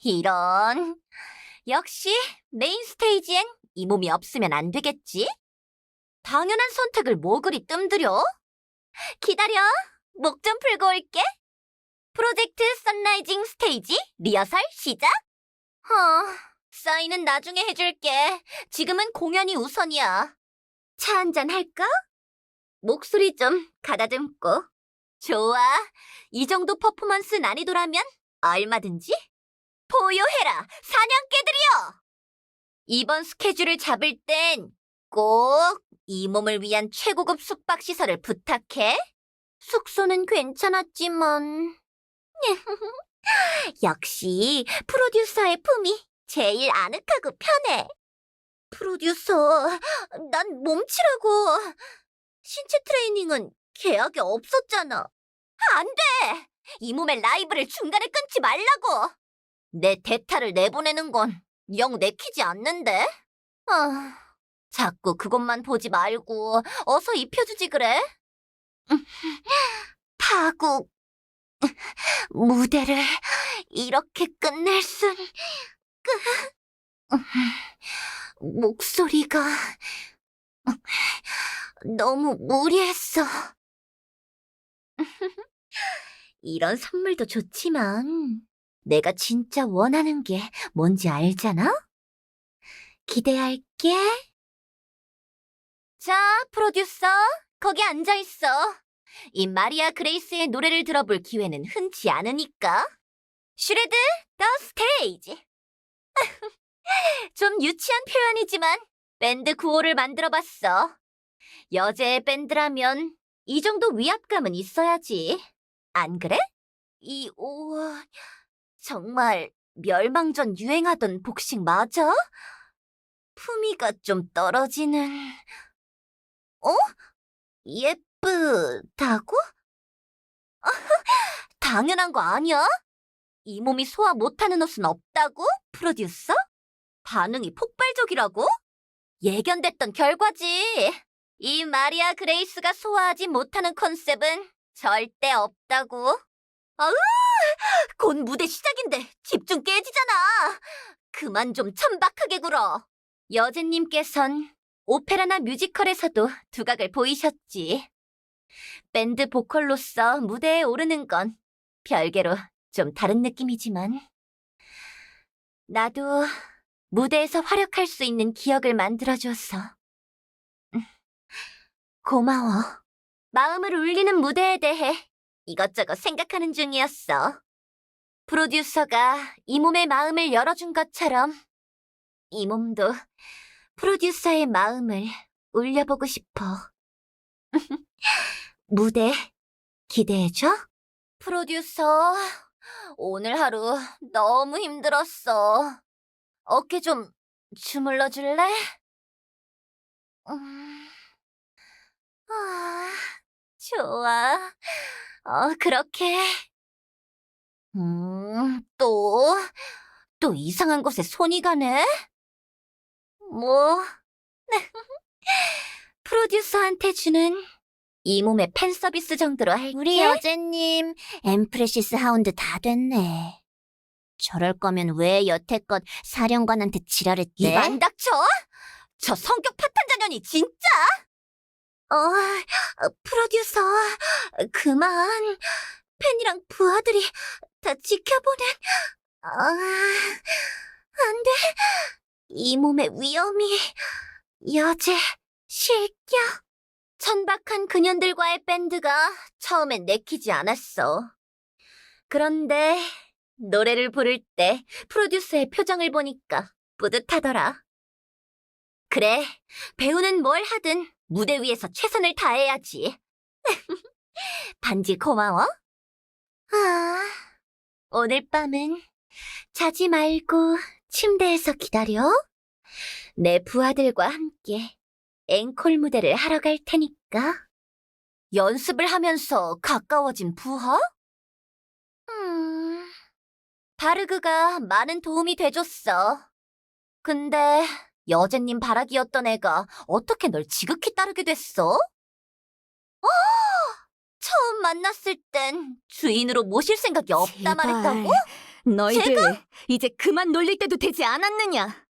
이런. 역시 메인 스테이지엔 이 몸이 없으면 안 되겠지? 당연한 선택을 뭐 그리 뜸들여? 기다려. 목 좀 풀고 올게. 프로젝트 선라이징 스테이지 리허설 시작. 어, 사인은 나중에 해줄게. 지금은 공연이 우선이야. 차 한잔 할까? 목소리 좀 가다듬고. 좋아. 이 정도 퍼포먼스 난이도라면 얼마든지 보유해라, 사냥개들이여! 이번 스케줄을 잡을 땐 꼭 이 몸을 위한 최고급 숙박시설을 부탁해. 숙소는 괜찮았지만... 역시 프로듀서의 품이 제일 아늑하고 편해. 프로듀서, 난 몸치라고. 신체 트레이닝은 계약이 없었잖아. 안 돼! 이 몸의 라이브를 중간에 끊지 말라고! 내 대타를 내보내는 건 영 내키지 않는데? 아, 자꾸 그것만 보지 말고 어서 입혀주지 그래? 파국 무대를 이렇게 끝낼 순 그... 목소리가 너무 무리했어. 이런 선물도 좋지만 내가 진짜 원하는 게 뭔지 알잖아? 기대할게. 자, 프로듀서, 거기 앉아 있어. 이 마리아 그레이스의 노래를 들어볼 기회는 흔치 않으니까. 슈레드 더 스테이지. 좀 유치한 표현이지만 밴드 구호를 만들어 봤어. 여자의 밴드라면 이 정도 위압감은 있어야지. 안 그래? 이, 우와, 정말 멸망전 유행하던 복식 맞아? 품위가 좀 떨어지는... 어? 예쁘다고? 당연한 거 아니야? 이 몸이 소화 못하는 옷은 없다고? 프로듀서? 반응이 폭발적이라고? 예견됐던 결과지. 이 마리아 그레이스가 소화하지 못하는 컨셉은 절대 없다고. 아으! 곧 무대 시작인데 집중 깨지잖아. 그만 좀 천박하게 굴어. 여제님께선 오페라나 뮤지컬에서도 두각을 보이셨지. 밴드 보컬로서 무대에 오르는 건 별개로 좀 다른 느낌이지만 나도 무대에서 활약할 수 있는 기억을 만들어줘서 음, 고마워. 마음을 울리는 무대에 대해 이것저것 생각하는 중이었어. 프로듀서가 이 몸의 마음을 열어준 것처럼 이 몸도 프로듀서의 마음을 울려보고 싶어. 무대 기대해줘. 프로듀서, 오늘 하루 너무 힘들었어. 어깨 좀 주물러 줄래? 음, 아, 좋아. 어, 그렇게. 음, 또, 또 이상한 곳에 손이 가네? 뭐, 프로듀서한테 주는 이 몸의 팬 서비스 정도로 할게. 우리 여제님, 엠프레시스 하운드 다 됐네. 저럴 거면 왜 여태껏 사령관한테 지랄했대? 입안 닥쳐? 저 성격 파탄자년이 진짜? 어, 어, 프로듀서, 그만. 팬이랑 부하들이 다 지켜보는, 아, 안 돼. 이 몸의 위험이, 여제, 실격. 천박한 그년들과의 밴드가 처음엔 내키지 않았어. 그런데 노래를 부를 때 프로듀서의 표정을 보니까 뿌듯하더라. 그래, 배우는 뭘 하든 무대 위에서 최선을 다해야지. 반지 고마워. 아, 오늘 밤은 자지 말고 침대에서 기다려. 내 부하들과 함께 앵콜 무대를 하러 갈 테니까. 연습을 하면서 가까워진 부하? 음, 바르그가 많은 도움이 돼줬어. 근데 여제님 바라기였던 애가 어떻게 널 지극히 따르게 됐어? 어! 처음 만났을 땐 주인으로 모실 생각이 없다 제발. 말했다고? 너희들 이제 그만 놀릴 때도 되지 않았느냐?